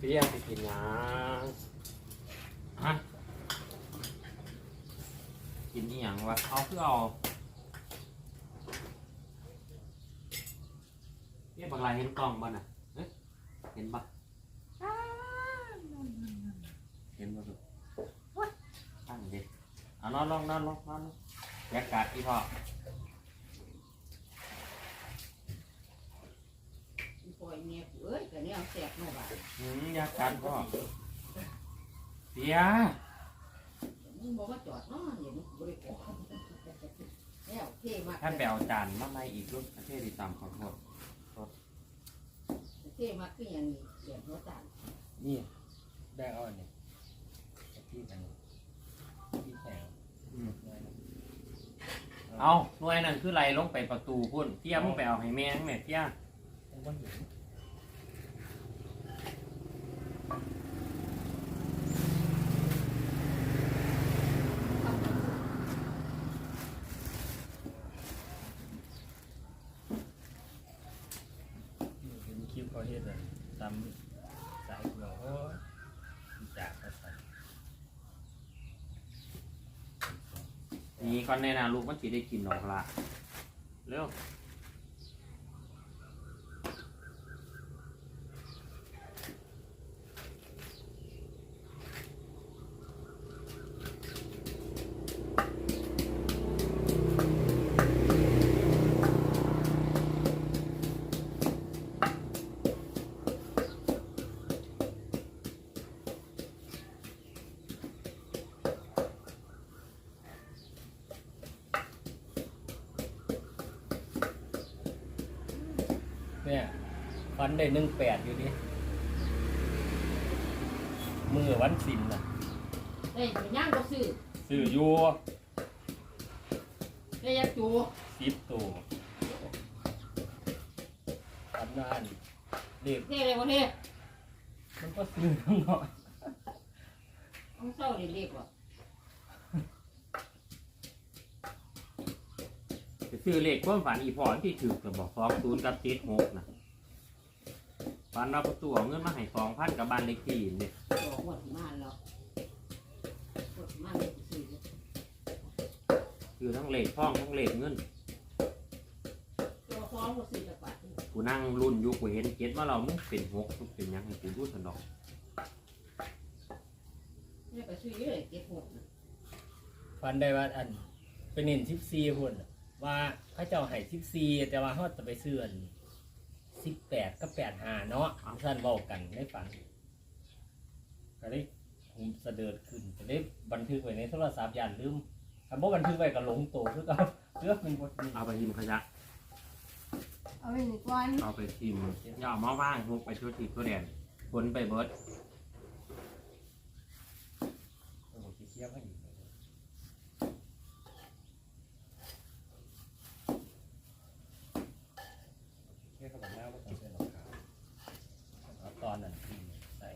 พี่ยสิกินหยังฮะกินนี่ยังวะเอาคือเอาเนี่ยบางรายเห็นกล้องบ้าน่ะเอ๊ะเห็นปะเห็นปะลูกตั้งดิเอานอนลงนอนลงนอนลงบรรยากาศที่พ่อ ล่อยเมียกูเอ้ยก็เนี่ยแสบโน่บ้านอืมอยากกัดพ่อเสียมึงบอกว่าจอดเนาะเดี๋ยวมึงบริกรแล้วเท่มากท่านไปเอาจานมาไม่อีกรุ่นประเทศที่ตามขอโทษเท่มากคืออย่างนี้เสียบหัวตาลนี่ได้อ่อนเนี่ยที่กันที่แถวอืมเอาหน่วยนั่นคือไรลงไปประตูพุ่นเที่ยมึงไปเอาให้แม่งแม่เที่ย ต้องก้อนหินเห็นคลิป เฮ็ดเลยตามสายเกลือโอ้ยจากไปใส่นี่ก่อนแน่นะลูกมันสิได้กินดอกละเร็ว เนี่ยฟันได้หนึ่งแปดอยู่ดิมือวันสินน่ะได้ไปย่างก็ซื้อซื้ออยู่ได้ยาจูสิบตัวทำงานเด็กเท่เลยวันเท่มันก็ซื้อทั้งหมดต้องเศร้าเด็กๆว่ะ ไปซื้อเลขความฝันอีพอที่ถือกับบอกสองศูนย์กับเจ็ดหกนะฝันเราประตูเอาเงินมาให้สองพันกับบ้านเลขที่เนี่ยบอกหมดที่มาแล้วหมดที่มาเลยซื้อคือทั้งเลขท่องทั้งเลขเงินตัวฟ้องก็ซื้อจากบาทกูนั่งรุ่นอยู่กูเห็นเจ็ดว่าเรามึงเป็นหกมึงเป็นหยังให้กูรู้สนองนี่ก็ซื้อเลยเก็บหมดฟันได้ว่าอันเป็นเน้นสิบสี่คนน่ะ ว่าพระเจ้าให้สิบสี่แต่ว่าเขาจะไปซื้ออันสิบแปดกับแปดหาเนาะท่านเว้ากันในฝันก็เลยผมเสด็จขึ้นก็เลยบันทึกไว้ในโทรศัพท์ยานลืมถ้าบ่บันทึกไว้ก็หลงตัวคือเอาเลือกเป็นบทนี้เอาไปทิมขยะ เอาไปหนึ่งก้อนเอาไปทิมอย่าเอามาว่างพกไปชั่วทีทั่วแดนขนไปเบิด โอ้โหเสียพอดีแค่ขนาดหน้าว่าต้องใส่รองเท้าเอาตอนนั้นที่ใส่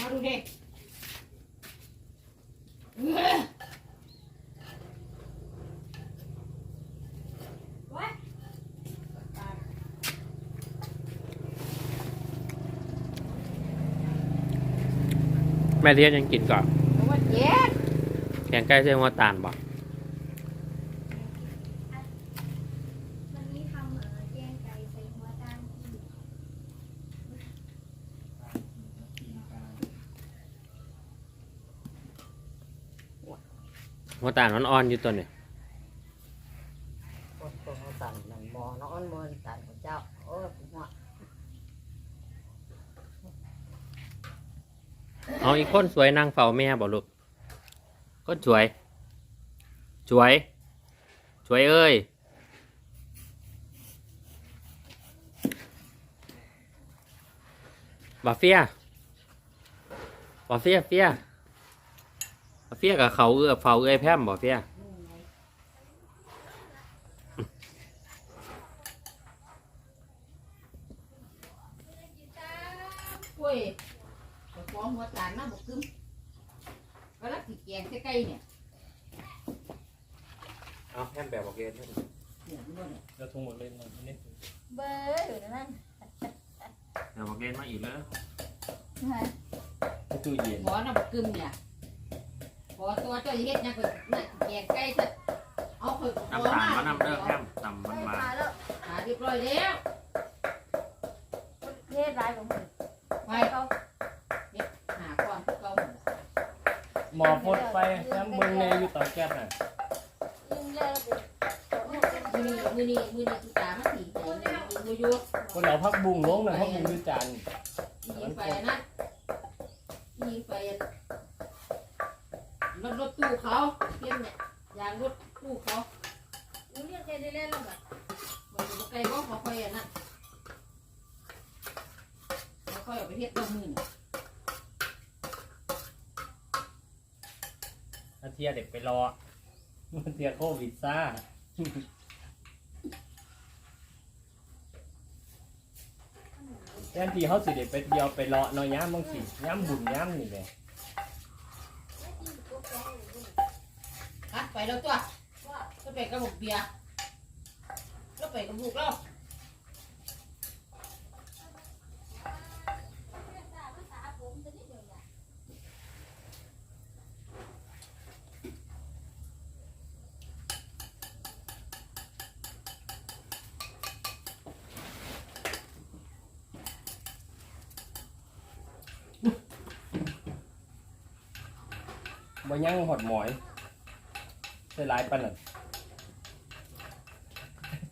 มาดูดิ แม่เทียนยังกินก่อนว่าเจ็ดแกงไก่เส้นหัวตาลบ่วันนี้ทำเหมือนแกงไก่ใส่หัวตาลที่หัวตาลมันอ่อนอยู่ตัวเนี่ย โอ้โหตันนั่นหมอนอนมอนตันของเจ้าโอ้ยหัว เอาอีกคนสวยนางเฝ้าแม่บ่ลูกคนสวย สวย สวยเอ้ยบาเฟียบาเฟียเฟียบาเฟียกับเขาเอือเฝ้าเอ้ยแพร่มบ่เฟีย กล้วยจะฟ้องหัวตาลมาบอกกึ้มก็รักติแกงใกล้ๆเนี่ย เอาแพร่มแบบบอกเกนเสียงด้วยเนี่ยแล้วทุ่งหมดเลยมันนี่เบอร์อยู่นั่นดี๋ยวบอกเล่นมาอีกแล้วใช่ในตู้เย็นขอน้ำกึมเนี่ยขอตัวเจ้าเฮ็ดยังก็นั่นแกงไก่ซะเอาเพิ่นน้ำตาลมานำเด้อแฮมตำมันมามาแล้วหาเรียบร้อยแล้วเทศร้ายของมึงไปเขาหาก่อนเก่าหมดหมอพดไปน้ำมึงในอยู่ต่อแก๊สน่ะ อนี้มือนี้มือนี้ตุตามาสีใจมือยู่คนเอาพักบุ้งลงนะพักบุ้งอยู่จานยิงไปนะยิงไปรถรถตู้เขาเพี้ยนเนี่ยยางรถตู้เขามึงเรียกแกได้เล่นแล้วแบบมันจะไกลบ่เขาค่อยอันนั้นเขาค่อยเอาไปเฮ็ดตัวมือน่ะอาเทียเด็กไปรออเทียโควิดซ่า แทนที่เขาสิเด็ดไปเดียวไปรอเนาะย้ำบางสิย้ำบุญย้ำนี่แหละฮัดไปแล้วตัวก็ไปกระบุกเบียร์ก็ไปกระบุกเรา บ่ยังหอดหมอยใส่หลายปันน่ะ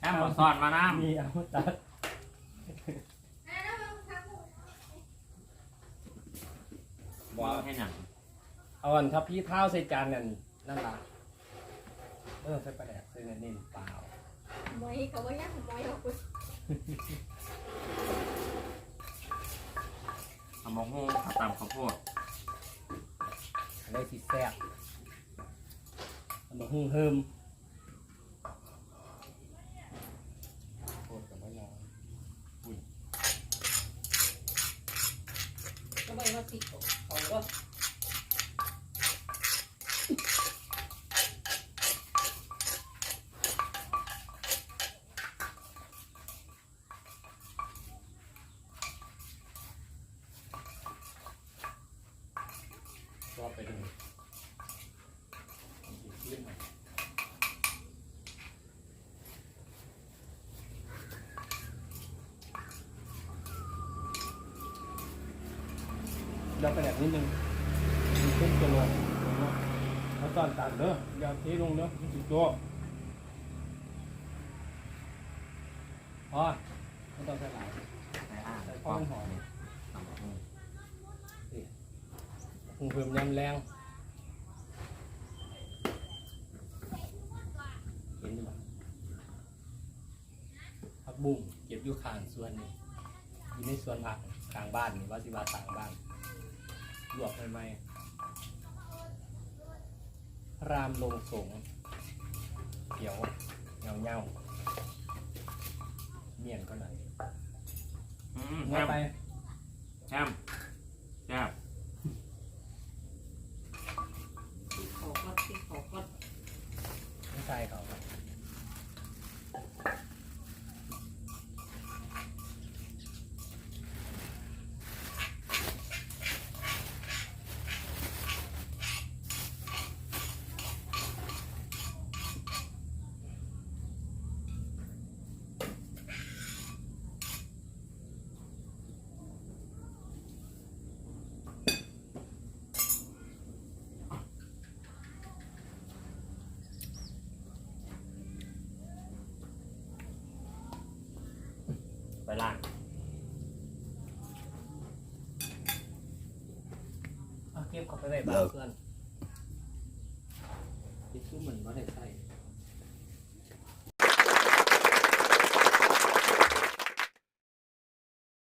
แฮมมาซ่อนมาน้มีเอาตัดำบอกให้หนังเอาอันทับพี่เท้าใส่จานนั่นนั่นล่ะเออใส่ปลาแดกใส่เน้นๆเปล่ามวยกับว่ายังมวยเอาคุณทำมะฮุ่งตำข้าวโพด ได้สิแซ่บมาหุ่งเฮิมโคตรกับว่ายองก็ไปมาติดเขาก็ รอบไปดูขึ้นมา เดี๋ยวไปแบบนิดนึงมีขึ้นตัวลงแล้วตอนตัดเด้ออย่าเทลงเด้อมันติดตัวพอไม่ต้องใส่หลายใส่อ่างใส่ใส่ข้าวหอมตำมะฮุ่งหุงเพิ่มยำแรงเห็นไหมผักบุ้งเก็บอยู่ข้างสวนนี่อยู่ในสวนผักข้างบ้านนี่ว่าสิว่าต่างบ้าน ลวกใหม่ๆพระรามลงสงเขียวเงาเงาๆเมี่ยนก็หน่อยอืมแฮเงามไปแฮมแซ่บ ติดเขาก็ติดเขาก็ ไม่ใช่เขาครับ ไปล่างเอาเก็บเขาไ